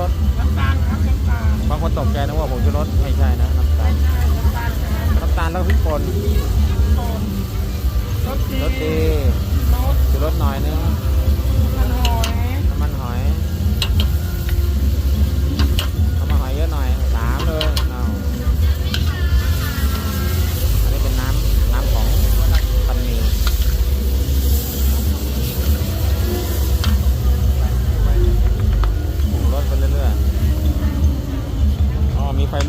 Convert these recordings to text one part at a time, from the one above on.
รสาลคนตาบางคนตกใจนะว่าผงชูรสไม่ใช่นะน้ำตาลน้ำตาลแล้วพริกป่น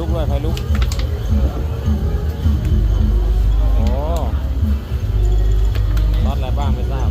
ลุกด้วยไฟลุกโอ้รสอะไรบ้างไม่ทราบ